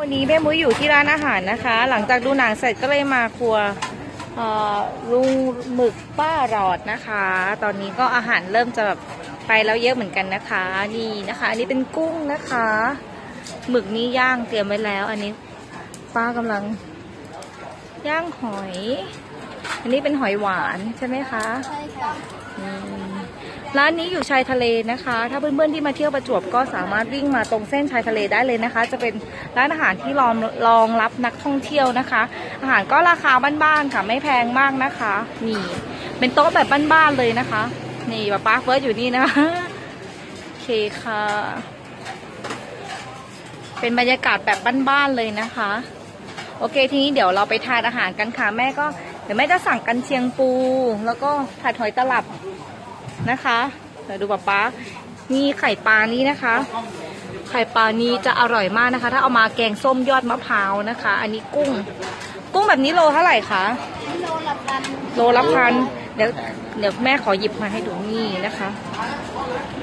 วันนี้แม่มุ้ยอยู่ที่ร้านอาหารนะคะ หลังจากดูหนังเสร็จก็เลยมาครัวเอ่อลุงหมึกป้าหลอดนะคะ ตอนนี้ก็อาหารเริ่มจะแบบไปแล้วเยอะเหมือนกันนะคะ นี่นะคะ อันนี้เป็นกุ้งนะคะ หมึกนี้ย่างเตรียมไว้แล้ว อันนี้ป้ากำลังย่างหอย อันนี้เป็นหอยหวานใช่ไหมคะ ใช่ค่ะอืม ร้านนี้อยู่ชายทะเลนะคะ ถ้าเพื่อนๆที่มาเที่ยวประจวบก็สามารถวิ่งมาตรงเส้นชายทะเลได้เลยนะคะ จะเป็นร้านอาหารที่รองรองรับนักท่องเที่ยวนะคะ อาหารก็ราคาบ้านๆค่ะไม่แพงมากนะคะนี่เป็นโต๊ะแบบบ้านๆเลยนะคะ นี่ป้าป้าเฟิร์สอยู่นี่นะคะโอเคค่ะ เป็นบรรยากาศแบบบ้านๆเลยนะคะ โอเคทีนี้เดี๋ยวเราไปทานอาหารกันค่ะแม่ก็เดี๋ยวแม่จะสั่งกันเชียงปู แล้วก็ผัดหอยตลับ นะคะเดี๋ยวดูป๊าป๊านี่ไข่ปลานี้นะคะ ไข่ปลานี้จะอร่อยมากนะคะ ถ้าเอามาแกงส้มยอดมะพร้าวนะคะ อันนี้กุ้ง กุ้งแบบนี้โลเท่าไหร่คะโลละพันโลละพันเดี๋ยวเดี๋ยวแม่ขอหยิบมาให้ดูนี่นะคะ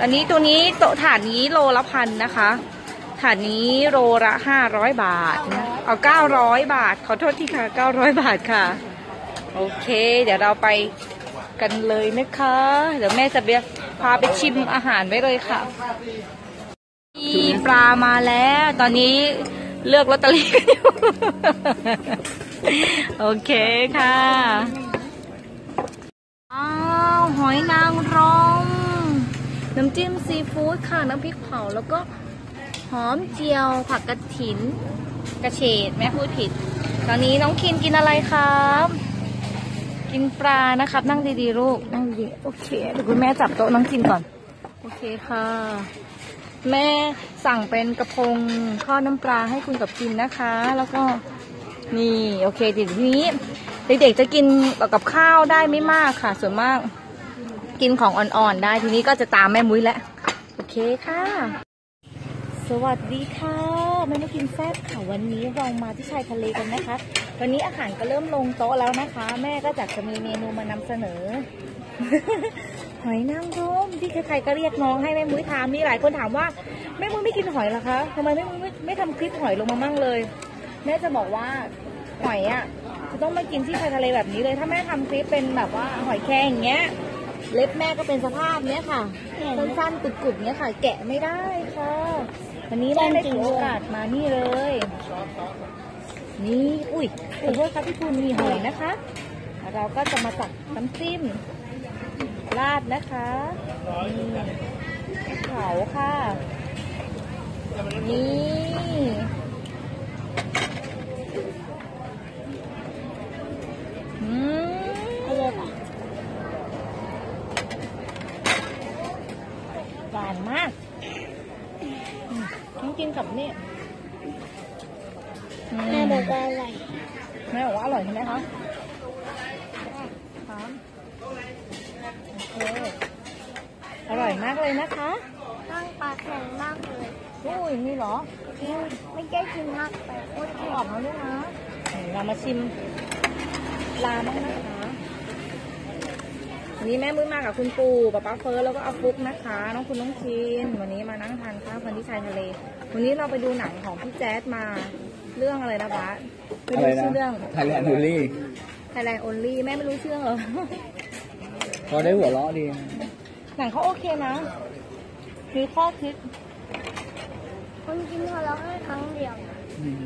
อันนี้ตัวนี้โตถาดนี้โลละพันนะคะ ถาดนี้โลละห้าร้อยบาทนะเอาเก้าร้อยบาท ขอโทษที่ค่ะเก้าร้อยบาทค่ะ โอเค เดี๋ยวเราไป กันเลยนะคะ เดี๋ยวแม่จะเบียพาไปชิมอาหารไว้เลยค่ะมีปลามาแล้ว ตอนนี้เลือกลอตเตอรี่กันอยู่ โอเคค่ะ อ้าวหอยนางรมน้ำจิ้มซีฟู้ดค่ะ น้ำพริกเผาแล้วก็หอมเจียวผักกระถิน กระเฉดแม่พูดผิด ตอนนี้น้องคินกินอะไรครับ กินปลานะครับ นั่งดีๆลูกนั่งดีๆโอเคเดี๋ยวคุณแม่จับโต๊ะน้องคินก่อน โอเคค่ะ แม่สั่งเป็นกระพงทอน้ำปลาให้คุณกับกินนะคะ แล้วก็นี่โอเคทีนี้เด็กๆจะกินกับข้าวได้ไม่มากค่ะ ส่วนมากกินของอ่อนๆได้ทีนี้ก็จะตามแม่มุ้ยแล้วโอเคค่ะ สวัสดีค่ะแม่มุ้ยกินแซ่บค่ะวันนี้เรามาที่ชายทะเลกันนะคะ วันนี้อาหารก็เริ่มลงโต๊ะแล้วนะคะ แม่ก็จะจะมีเมนูมานำเสนอ หอยนางรมที่ใครๆก็เรียกน้องให้แม่มุ้ยทำมีหลายคนถามว่าแม่มุ้ยไม่กินหอยหรอคะทำไมแม่มุ้ยไม่ไม่ทำคลิปหอยลงมามั่งเลย แม่จะบอกว่าหอยอะจะต้องมากินที่ชายทะเลแบบนี้เลย ถ้าแม่ทำคลิปเป็นแบบว่าหอยแครงอย่างเงี้ยเล็บแม่ก็เป็นสภาพเนี้ยค่ะ สั้นๆกุดๆเนี้ยค่ะ แกะไม่ได้ค่ะ วันนี้แม่ได้ถือโอกาสมานี่เลย นี่ อุ้ยขอโทษครับพี่คุณมีหอยนะคะ เราก็จะมาตักน้ำจิ้มราดนะคะนี่เผาค่ะ นี่ อืมหวานมาก ต้องกินกับเนี่ยอืแม่บอกว่าอะไรแม่บอกว่าอร่อยใช่ไหมคะครับโอเคอร่อยมากเลยนะคะตั้งปลาแข็งมากเลยอุ้ยนี่เหรอไม่ใกล้กินมากไปโอ๊ยเอาออกมาด้วยนะเดี๋ยวเรามาชิมปลาบ้างนะคะ วันนี้แม่มือมากับคุณปู่ป๊าป๊าเฟิร์สแล้วก็อาฟุกนะคะ น้องคุณน้องคินวันนี้มานั่งทานข้าวกันที่ชายทะเล วันนี้เราไปดูหนังของพี่แจ๊ดมาเรื่องอะไรนะบาสไม่อะไรรู้นะชื่อเรื่องไทยแลนด์บูลลี่ Thailand Only แม่ไม่รู้ชื่อเรื่องเหรอ พอได้หัวเราะดี หนังเขาโอเคนะมีข้อคิดคนกินหัวเราะแค่ครั้งเดียวอืม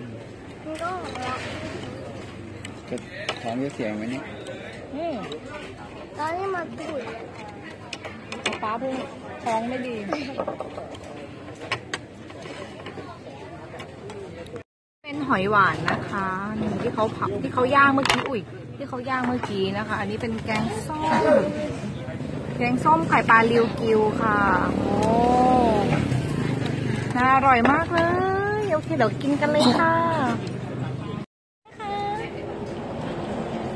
มันก็หัวเราะจะท้องจะเสียงไหมเนี่ย อืมตอนนี้มาตุ๋ยป๊าป๊าเพิ่งท้องไม่ดี เป็นหอยหวานนะคะนี่ที่เขาเผาที่เขาย่างเมื่อกี้อุ้ยที่เขาย่างเมื่อกี้นะคะ อันนี้เป็นแกงส้มแกงส้มไข่ปลาริวกิวค่ะ โอ้น่าอร่อยมากเลย โอเคเดี๋ยวกินกันเลยค่ะ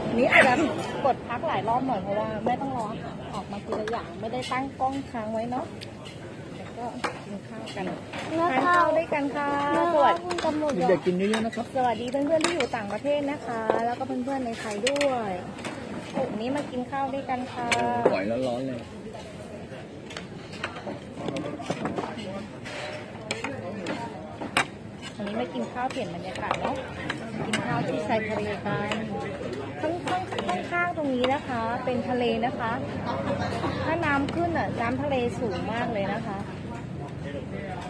อันนี้อาจจะ กดพักหลายรอบหน่อยเพราะว่าแม่ต้องรอออกมาทีละอย่างไม่ได้ตั้งกล้องค้างไว้เนาะเดี๋ยวก็กินข้าวกันแม่ทานข้าข้าววด้วยกันค่ะแม่สข้าวัวสดีคุณตำรวจเด็กๆกินเยอะๆนะครับ สวัสดีเพื่อนๆที่อยู่ต่างประเทศนะคะ แล้วก็เพื่อนๆในไทยด้วยวันนี้มากินข้าวด้วยกันค่ะหอยร้อนๆเลย วันนี้ไม่ ให้ กินข้าวเปลี่ยนบรรยากาศเนาะกินข้าวที่ชายทะเลกันข้างข้างข้างข้างๆตรงนี้นะคะ เป็นทะเลนะคะ ถ้าน้ำขึ้นอะน้ำทะเลสูงมากเลยนะคะ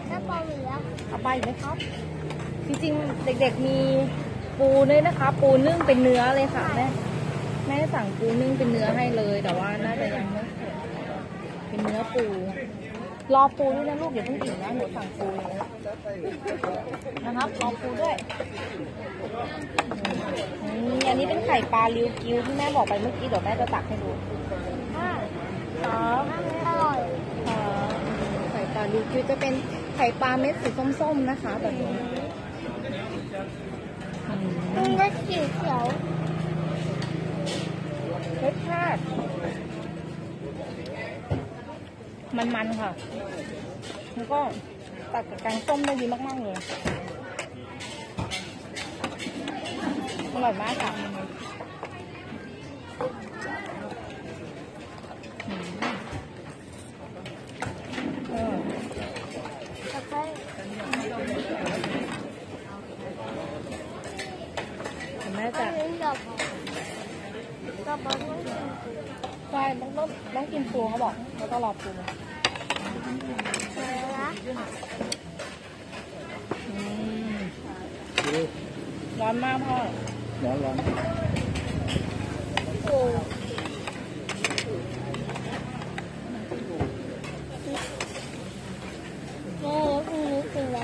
ถ้าปลาเหลือเอาไปไหมครับ จริงๆ เด็กๆมีปูด้วยนะคะ ปูนึ่งเป็นเนื้อเลยค่ะแม่แม่สั่งปูนึ่งเป็นเนื้อให้เลย แต่ว่าน่าจะยังไม่เสร็จเป็นเนื้อปู รอปูด้วยนะลูกอย่าเพิ่งอิ่มนะหนูสั่งปูเลยนะครับรอปูด้วยอืมอันนี้เป็นไข่ปลาริวกิวที่แม่บอกไปเมื่อกี้เดี๋ยวแม่จะตักให้ดูห้าครับอร่อยไข่ปลาริวกิวจะเป็นไข่ปลาเม็ดสีส้มๆนะคะแบบนี้มมีรสสีเขียวรสชาติ มันๆค่ะ แล้วก็ตัดกับแกงส้มได้ดีมากๆเลยอร่อยมากค่ะอืมเออ แล้วก็ เดี๋ยวแม่ ก็ จะ เลี้ยงดอกดอกบอลต้องกิน ใช่ต้องต้องต้องกินปูเขาบอกแล้วก็รอปูอืมร้อนมากพ่อร้อนร้อนโอ้แม่แล้วพรุ่งนี้กินอะไร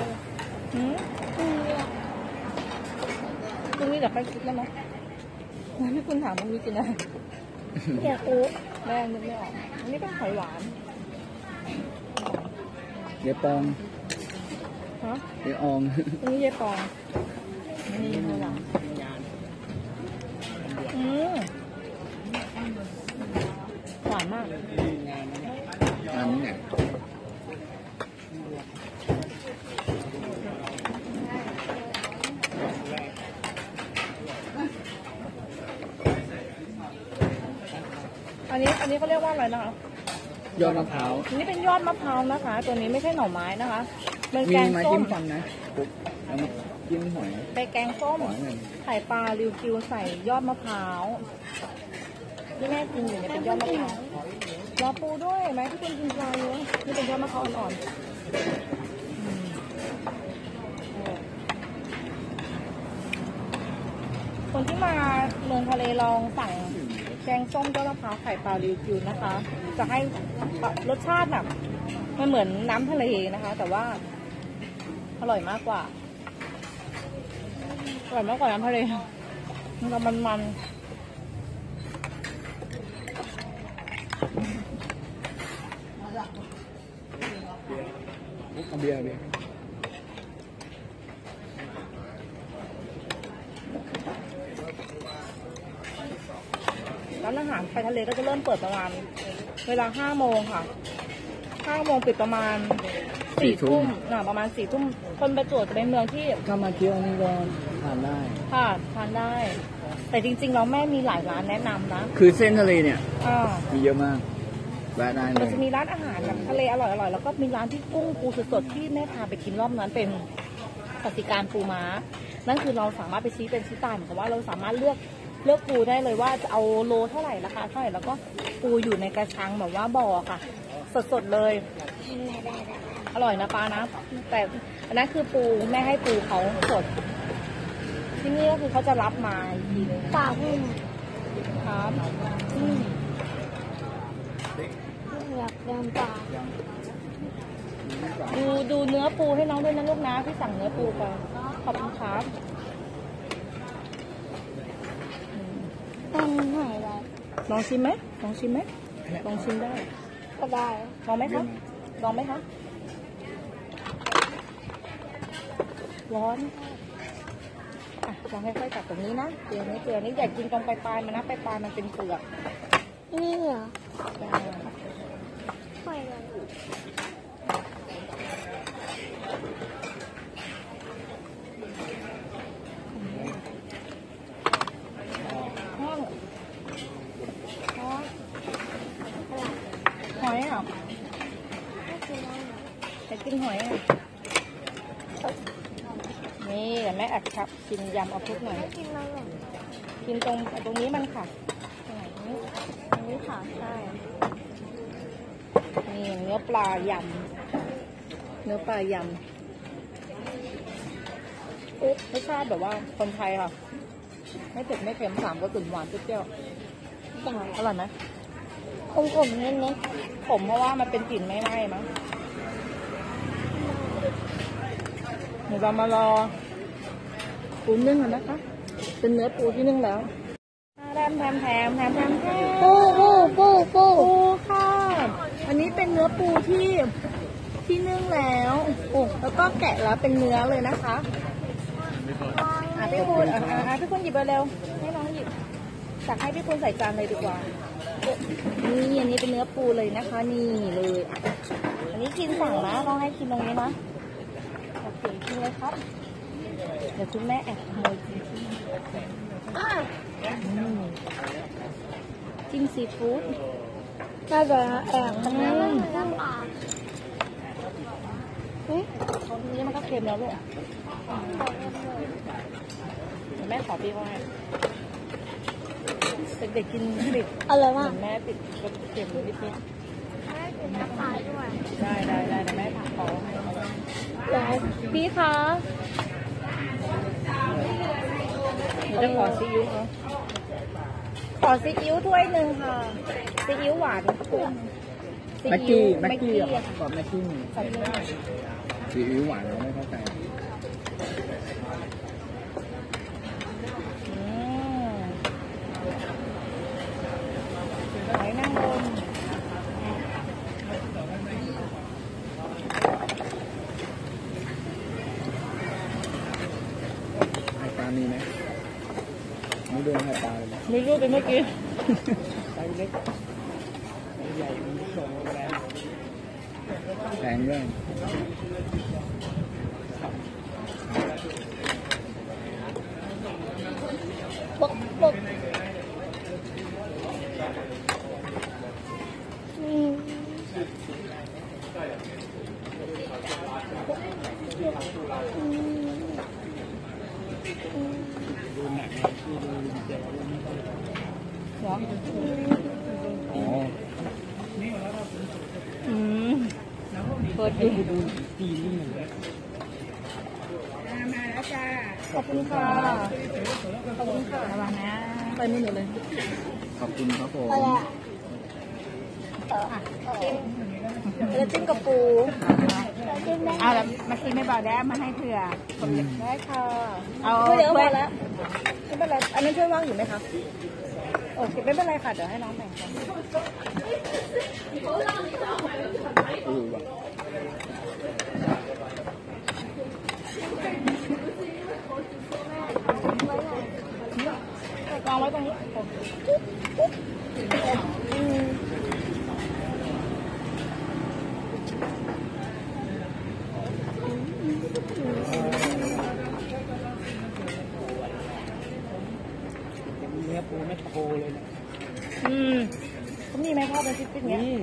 หืมพรุ่งนี้อะพรุ่งนี้เดี๋ยวไปคิดแล้วมั้ยงั้ นที่คุณถามพรุ่งนี้กินอะไรอยากรู้แม่นึกไม่ออกอันนี้เป็นหอยหวานเดี๋ยวปองฮะเดี๋ยวอองอันนี้ยายปองนี่หอยหวานอืมหวานมาก อันนี้เนี่ย อั นนี้อันนี้เขาเรียกว่าอะไรนะคะ ยอดมะพร้าวอันนี้เป็นยอดมะพร้าวนะคะ ตัวนี้ไม่ใช่หน่อไม้นะคะเป็นมีแกงไม้ส้จิ้มมฟันนะปุ๊บแล้วมาจิ้มหอยไปแกงส้ม หอยหนึ่งไข่ปลาริวกิวใส่ยอดมะพร้าวที่แม่กินอยู่เนี่ยเป็นยอดมะพร้าวรอปูด้วยเห็นไหมที่เป็นกินปลาเยอะนี่เป็นยอดมะพร้าวอ่อนๆอืมเออคนที่มาเมืองทะเลลองสั่ง แกงส้มยอดมะพร้าวไข่ปลาริวกิวนะคะ จะให้รสชาติแบบมันเหมือนน้ำทะเลนะคะ แต่ว่าอร่อยมากกว่าอร่อยมากกว่าน้ำทะเลมันจะมันมันเอาเบียร์เบียร์ ร้านอาหาร ไปทะเลก็จะเริ่มเปิดประมาณ เวลาห้าโมงค่ะห้าโมงปิดประมาณสี่ทุ่มอ่าประมาณสี่ทุ่มคนประจวบจะเป็นเมืองที่ถ้ามาเที่ยวนี่ก็ทานได้ค่ะทานได้ แต่จริงๆเราแม่มีหลายร้านแนะนำนะคือเส้นทะเลเนี่ย อ่า มีเยอะมากแวะได้เลมันย จะมีร้านอาหารแบบทะเลอร่อยๆแล้วก็มีร้านที่กุ้งปูสดๆที่แม่พาไปกินรอบนั้นเป็นกสิการปูม้า นั่นคือเราสามารถไปชี้เป็นชี้ตายเหมือนกับว่าเราสามารถเลือก เลือกปูได้เลยว่าจะเอาโลเท่าไหร่ราคาเท่าไหร่แล้วก็ปูอยู่ในกระชังแบบว่าบ่อค่ะ สดๆเลยอร่อยนะปานะแต่อันนั้นคือปูแม่ให้ปูเขาสด ที่นี่ก็คือเขาจะรับมาอีกทีนึงปากหุ่นครับอืมอยากเดินป่าดูดูเนื้อปูให้น้องด้วยนะลูกนะพี่สั่งเนื้อปูไปขอบคุณครับอืม ต้องหายอะไรลองชิมไหมลองชิมไหมลองชิมได้ก็ได้ลองไหมครับลองไหมคะร้อนอะลองค่อยๆจับตรงนี้นะเกลือนี้เกลือนี้อย่ากินตรงปลายๆมันนะปลายๆมันเป็นเปลือกนี่เหรอได้ปล่อยเลย ห้อง อ๋อ หอยอะ ไม่กิ นแล้วเหรอจะกินหอยอะนี่แอบครับกินยำเอาพุกหน่อยไม่กินมันหรอกกินตรงตรงนี้มันค่ะตรงไหนนี้ตรงนี้ค่ะใช่นี่เนื้อปลายำเนื้อปลายำอุ๊บรสชาติแบบว่าคนไทยค่ะ ไม่เผ็ดไม่เค็มสามก็ตุ่นหวานเปรี้ยวๆอร่อยไหมคมขมๆเน้นเน้นผมเพราะว่ามันเป็นกลิ่นไม่ไหม้มั้งเดี๋ยวเรามารอปูนึ่งกันนะคะ เป็นเนื้อปูที่นึ่งแล้วแถมแถมแถมแถมแถมแถมปูปูปูปูปูค่ะ อันนี้เป็นเนื้อปูที่ที่นึ่งแล้วโอ้แล้วก็แกะแล้วเป็นเนื้อเลยนะคะอะพี่คุณอะอะอะพี่คุณหยิบไปเร็วให้น้องหยิบตักให้พี่คุณใส่จานเลยดีกว่าโอ้นี่อันนี้เป็นเนื้อปูเลยนะคะ นี่เลยอะอันนี้กินสั่งนะต้องให้กินตรงนี้นะ โอเคกินเลยครับเดี๋ยวคุณแม่แอบขโมยกินที่นี่อะอืมจิ้มซีฟู้ดน่าจะแอบมันน้ำมันน้ำปลาเฮ้ยตรงนี้มันก็เค็มแล้วลูกเดี๋ยวแม่ขอพี่เขาให้เด็กๆกินติดอร่อยเหมืมาอกนแม่ติดรสเค็มนิดแม่กิ นน้ำปลาด้วยๆได้ได้ได้เดี๋ยวแม่ผักขอให้แล้วพี่คะหนูจะขอซีอิ๊วเขาขอซีอิ๊วถ้วยหนึ่งค่ะซีอิ๊วหวานซีแม็กอิ๊กี้วแม็กกี้อะอะกรอบแม็กกี้ใส่เลยซีอิ๊วหวานเราไม่เข้าใจ อืมหอยนางรม ไข่ปลามีไหมไม่ดูไข่ปลาเลย ไม่รู้เป็นเมื่อกี้ไซส์เล็กใหญ่มีส่งแล้วแพงด้วย ปกปกอืมอืม เหรอ อ๋อ อืม เปิดดูดูขอบคุณค่ะ ขอบคุณค่ะระวังนะ ไปมือหนูเลย ขอบคุณครับผมอะไรอะแล้วจิ้มกับปูเรากินได้เอาแล้วเมื่อกี้ไม่บอกได้มาให้เผื่อได้ค่ะ เอาช่วยเดี๋ยวถ้วยพอแล้วไม่เป็นไร อันนั้นช่วยว่างอยู่ไหมคะ โอเคไม่เป็นไรค่ะ เดี๋ยวให้น้องแบ่งกัน เออว่างนี้เนื้อปูไม่โคเลยนะอืมเขามีไหมพ่อเป็นซิปๆเนี้ยนี่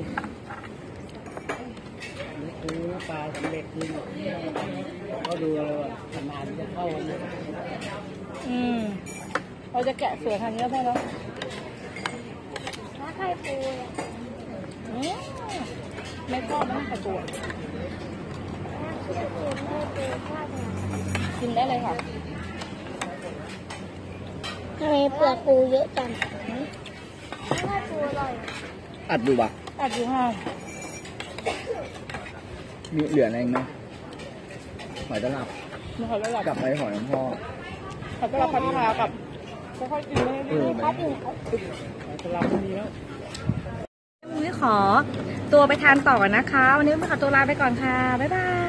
เนื้อปูเนื้อปลาสำเร็จจริงก็ดูเลยว่าขนาดจะเข้าอืม เราจะแกะเสือทางนี้ได้แล้วถ้าไข่ปูอะอืมไม่ชอบไม่ใส่ตัวถ้าปูไม่ปูถ้าเนี่ยกินได้เลยค่ะทำไมเปลือกปูเยอะจังถ้าปูอร่อยอัดดูป่ะอัดอยู่ค่ะมีเหลืออะไรอีกไหมหอยตลับมีหอยระดับกลับไปหอยของพ่อหอยกระพันชากับค่อยๆกินเลยเออครับอยู่หอยตลับมีแล้ว วันนี้ขอตัวไปทานต่อนะคะ วันนี้ขอตัวลาไปก่อนค่ะ บ๊ายบาย